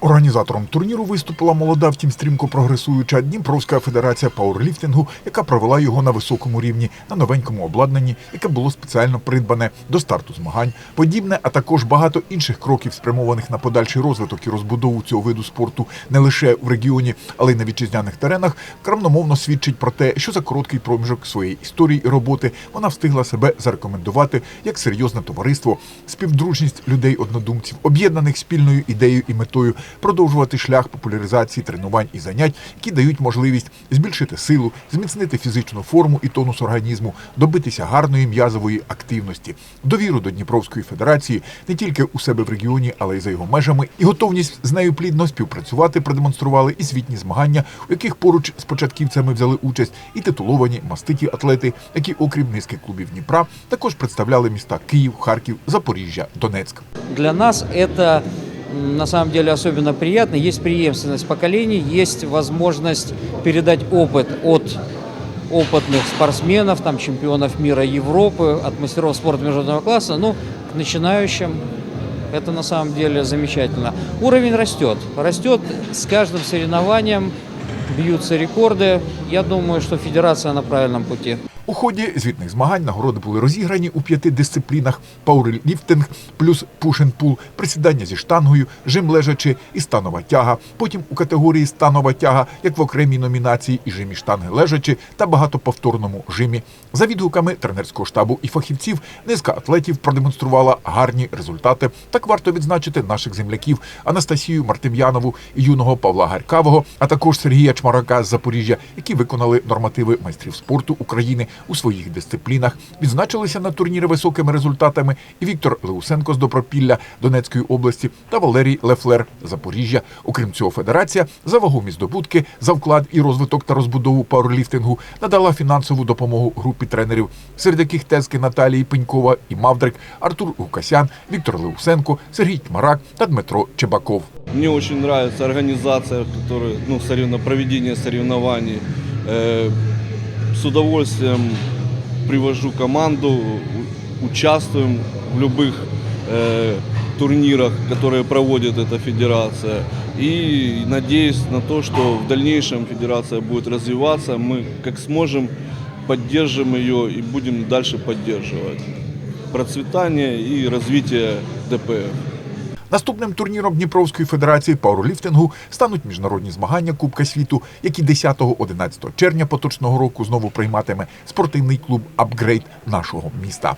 Організатором турніру виступила молода, втім стрімко прогресуюча Дніпровська федерація пауерліфтингу, яка провела його на високому рівні на новенькому обладнанні, яке було спеціально придбане до старту змагань. Подібне, а також багато інших кроків, спрямованих на подальший розвиток і розбудову цього виду спорту не лише в регіоні, але й на вітчизняних теренах, крамномовно свідчить про те, що за короткий проміжок своєї історії і роботи вона встигла себе зарекомендувати як серйозне товариство, співдружність людей однодумців, об'єднаних спільною ідеєю і метою продовжувати шлях популяризації тренувань і занять, які дають можливість збільшити силу, зміцнити фізичну форму і тонус організму, добитися гарної м'язової активності, довіру до Дніпровської федерації не тільки у себе в регіоні, але й за його межами, і готовність з нею плідно співпрацювати продемонстрували і світні змагання, у яких поруч з початківцями взяли участь і титуловані маститі атлети, які, окрім низки клубів Дніпра, також представляли міста Київ, Харків, Запоріжжя, Донецьк. Для нас м, на самом деле особенно приятно. Есть преемственность поколений, есть возможность передать опыт от опытных спортсменов, там, чемпионов мира Европы, от мастеров спорта международного класса, ну, к начинающим. Это на самом деле замечательно. Уровень растет. Растет с каждым соревнованием, бьются рекорды. Я думаю, что федерация на правильном пути. У ході звітних змагань нагороди були розіграні у п'яти дисциплінах: пауерліфтинг плюс пушен-пул, присідання зі штангою, жим лежачи і станова тяга. Потім у категорії станова тяга, як в окремій номінації, і жимі штанги лежачи та багатоповторному жимі. За відгуками тренерського штабу і фахівців, низка атлетів продемонструвала гарні результати. Так варто відзначити наших земляків Анастасію Мартем'янову і юного Павла Гарькавого, а також Сергія Чмарака з Запоріжжя, які виконали нормативи майстрів спорту України у своїх дисциплінах. Відзначилися на турнірі високими результатами і Віктор Леусенко з Добропілля Донецької області та Валерій Лефлер Запоріжжя. Окрім цього, федерація за вагомі здобутки, за вклад і розвиток та розбудову пауерліфтингу надала фінансову допомогу групі тренерів, серед яких тезки Наталії Пенькова і Мавдрик, Артур Гукасян, Віктор Леусенко, Сергій Тмарак та Дмитро Чебаков. Мне очень нравится организация, которая, ну, проведение соревнований Э, с удовольствием привожу команду, у- участвуем в любых э, турнирах, которые проводит эта федерация. И надеюсь на то, что в дальнейшем федерация будет развиваться. Мы как сможем поддержим ее и будем дальше поддерживать процветание и развитие ДПФ. Наступним турніром Дніпровської федерації пауерліфтингу стануть міжнародні змагання Кубка світу, які 10-11 червня поточного року знову прийматиме спортивний клуб Апгрейд нашого міста.